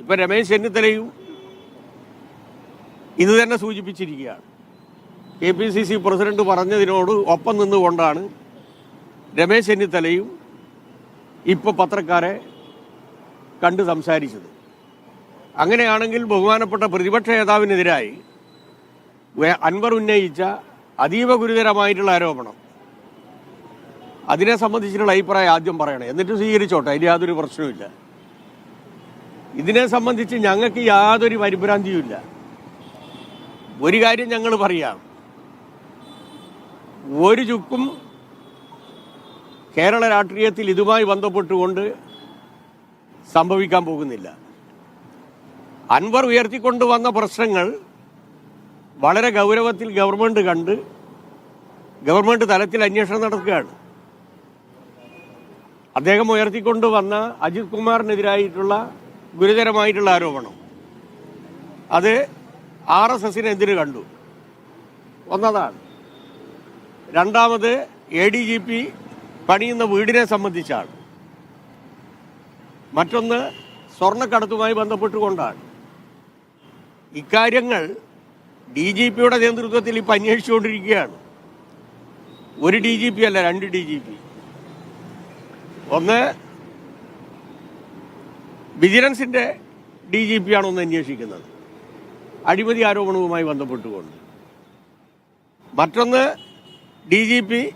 ഇപ്പൊ രമേശ് ചെന്നിത്തലയും ഇത് തന്നെ സൂചിപ്പിച്ചിരിക്കുകയാണ്. K P C C president പറഞ്ഞതിനോട് ഒപ്പം നിന്നുകൊണ്ടാണ് രമേശ് ചെന്നിത്തലയും ഇപ്പോൾ പത്രക്കാരെ കണ്ട് സംസാരിച്ചത്. അങ്ങനെയാണെങ്കിൽ ബഹുമാനപ്പെട്ട പ്രതിപക്ഷ നേതാവിനെതിരായി അൻവർ ഉന്നയിച്ച അതീവ ഗുരുതരമായിട്ടുള്ള ആരോപണം. അതിനെ സംബന്ധിച്ചിട്ടുള്ള അഭിപ്രായം ആദ്യം പറയണം. എന്നിട്ട് സ്വീകരിച്ചോട്ടെ അതിന് യാതൊരു പ്രശ്നവുമില്ല. ഇതിനെ സംബന്ധിച്ച് ഞങ്ങൾക്ക് യാതൊരു പരിഭ്രാന്തിയുമില്ല ഒരു കാര്യം ഞങ്ങൾ പറയാം. ഒരു ചുക്കും കേരള രാഷ്ട്രീയത്തിൽ ഇതുമായി ബന്ധപ്പെട്ടുകൊണ്ട് സംഭവിക്കാൻ പോകുന്നില്ല. അൻവർ ഉയർത്തിക്കൊണ്ടുവന്ന പ്രശ്നങ്ങൾ വളരെ ഗൗരവത്തിൽ ഗവൺമെന്റ് കണ്ട് ഗവൺമെന്റ് തലത്തിൽ അന്വേഷണം നടക്കുകയാണ് അദ്ദേഹം ഉയർത്തിക്കൊണ്ടുവന്ന അജിത് കുമാറിനെതിരായിട്ടുള്ള ഗുരുതരമായിട്ടുള്ള ആരോപണം. അത് ആർ എസ് എസിനെതിരെ കണ്ടു? ഒന്നതാണ്. രണ്ടാമത് എ ഡി ജി പി പണിയുന്ന വീടിനെ സംബന്ധിച്ചാണ്. മറ്റൊന്ന് സ്വർണക്കടത്തുമായി ബന്ധപ്പെട്ടുകൊണ്ടാണ്. ഇക്കാര്യങ്ങൾ ഡി ജി പിയുടെ നേതൃത്വത്തിൽ ഇപ്പം അന്വേഷിച്ചുകൊണ്ടിരിക്കുകയാണ്. ഒരു ഡി ജി പി അല്ല രണ്ട് ഡി ജി പി ഒന്ന് വിജിലൻസിന്റെ ഡി ജി പി ആണ് ഒന്ന് അന്വേഷിക്കുന്നത്. അഴിമതി ആരോപണവുമായി ബന്ധപ്പെട്ടുകൊണ്ട്. മറ്റൊന്ന് ഡി ജി പി